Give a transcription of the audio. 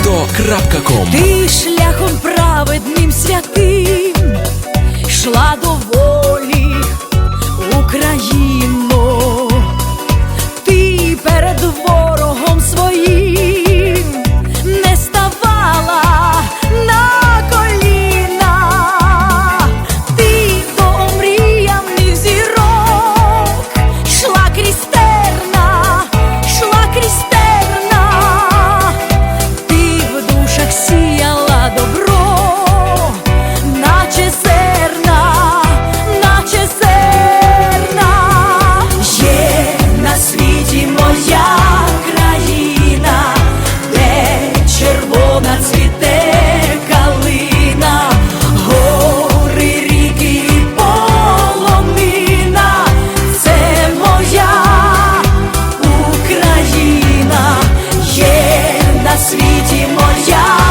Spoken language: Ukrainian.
100.ком Ти шляхом праведним святим йшла до волі моя